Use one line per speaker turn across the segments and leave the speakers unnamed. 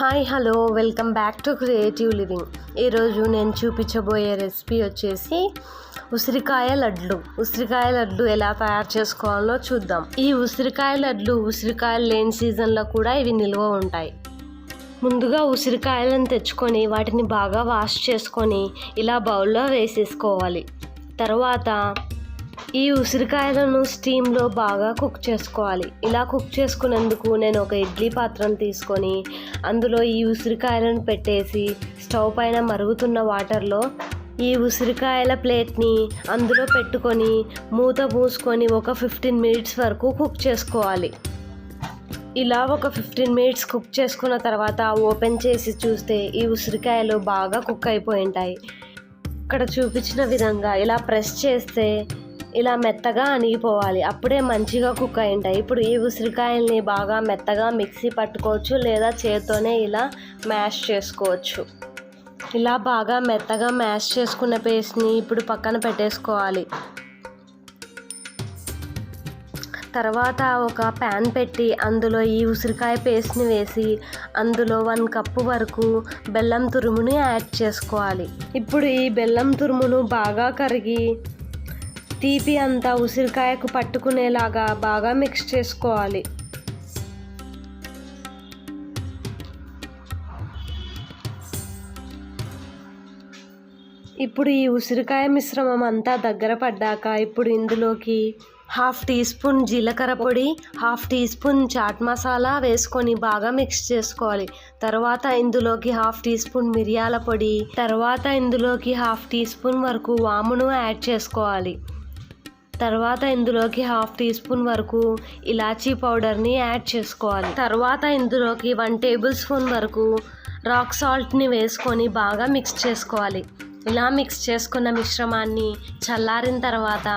Hi hello welcome back to creative living. ఈరోజు నేను చూపించబోయే రెసిపీ వచ్చేసి ఉసిరికాయ లడ్లు. ఉసిరికాయ లడ్లు ఎలా తయారు చేసుకోవాలో చూద్దాం. ఈ ఉసిరికాయ లడ్లు ఉసిరికాయలు లేని సీజన్లో కూడా ఇవి నిల్వ ఉంటాయి. ముందుగా ఉసిరికాయలను తెచ్చుకొని వాటిని బాగా వాష్ చేసుకొని ఇలా బౌల్లో వేసేసుకోవాలి. తర్వాత ఈ ఉసిరికాయలను స్టీమ్లో బాగా కుక్ చేసుకోవాలి. ఇలా కుక్ చేసుకునేందుకు నేను ఒక ఇడ్లీ పాత్రను తీసుకొని అందులో ఈ ఉసిరికాయలను పెట్టేసి స్టవ్ పైన మరుగుతున్న వాటర్లో ఈ ఉసిరికాయల ప్లేట్ని అందులో పెట్టుకొని మూత మూసుకొని ఒక ఫిఫ్టీన్ మినిట్స్ వరకు కుక్ చేసుకోవాలి. ఇలా ఒక ఫిఫ్టీన్ మినిట్స్ కుక్ చేసుకున్న తర్వాత ఓపెన్ చేసి చూస్తే ఈ ఉసిరికాయలు బాగా కుక్ అయిపోయి ఉంటాయి ఇక్కడ చూపించిన విధంగా ఇలా ప్రెస్ చేస్తే ఇలా మెత్తగా అణిగిపోవాలి అప్పుడే మంచిగా కుక్ అయి ఉంటాయి ఇప్పుడు ఈ ఉసిరికాయల్ని బాగా మెత్తగా మిక్సీ పట్టుకోవచ్చు లేదా చేతితోనే ఇలా మ్యాష్ చేసుకోవచ్చు. ఇలా బాగా మెత్తగా మ్యాష్ చేసుకున్న పేస్ట్ని ఇప్పుడు పక్కన పెట్టేసుకోవాలి. తర్వాత ఒక ప్యాన్ పెట్టి అందులో ఈ ఉసిరికాయ పేస్ట్ని వేసి అందులో వన్ కప్పు వరకు బెల్లం తురుముని యాడ్ చేసుకోవాలి. ఇప్పుడు ఈ బెల్లం తురుమును బాగా కరిగి తీపి అంతా ఉసిరికాయకు పట్టుకునేలాగా బాగా మిక్స్ చేసుకోవాలి. ఇప్పుడు ఈ ఉసిరికాయ మిశ్రమం అంతా దగ్గర పడ్డాక ఇప్పుడు ఇందులోకి హాఫ్ టీ స్పూన్ జీలకర్ర పొడి half teaspoon chaat masala వేసుకొని బాగా మిక్స్ చేసుకోవాలి. తర్వాత ఇందులోకి హాఫ్ టీ స్పూన్ మిరియాల పొడి తర్వాత ఇందులోకి హాఫ్ టీ స్పూన్ వరకు వామును యాడ్ చేసుకోవాలి. తర్వాత ఇందులోకి హాఫ్ టీ స్పూన్ వరకు ఇలాచీ పౌడర్ని యాడ్ చేసుకోవాలి. తర్వాత ఇందులోకి వన్ టేబుల్ స్పూన్ వరకు రాక్ సాల్ట్ని వేసుకొని బాగా మిక్స్ చేసుకోవాలి. ఇలా మిక్స్ చేసుకున్న మిశ్రమాన్ని చల్లారిన తర్వాత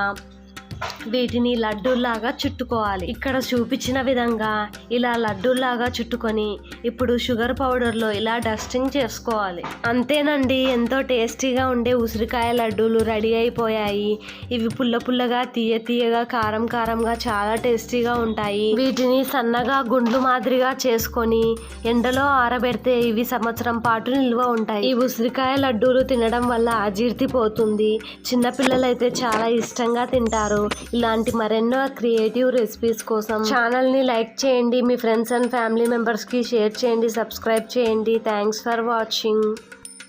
వీటిని లడ్డూలాగా చుట్టుకోవాలి. ఇక్కడ చూపించిన విధంగా ఇలా లడ్డూలాగా చుట్టుకొని ఇప్పుడు షుగర్ పౌడర్లో ఇలా డస్టింగ్ చేసుకోవాలి. అంతేనండి ఎంతో టేస్టీగా ఉండే ఉసిరికాయ లడ్డూలు రెడీ అయిపోయాయి. ఇవి పుల్ల పుల్లగా తీయ తీయగా కారం కారంగా చాలా టేస్టీగా ఉంటాయి. వీటిని సన్నగా గుండ్లు మాదిరిగా చేసుకొని ఎండలో ఆరబెడితే ఇవి సంవత్సరం పాటు నిల్వ ఉంటాయి. ఈ ఉసిరికాయ లడ్డూలు తినడం వల్ల అజీర్తి పోతుంది. చిన్నపిల్లలైతే చాలా ఇష్టంగా తింటారు. ఇలాంటి మరెన్నో క్రియేటివ్ రెసిపీస్ కోసం ఛానల్ని లైక్ చేయండి మీ ఫ్రెండ్స్ అండ్ ఫ్యామిలీ మెంబర్స్కి షేర్ చేయండి సబ్స్క్రైబ్ చేయండి. Thanks for watching.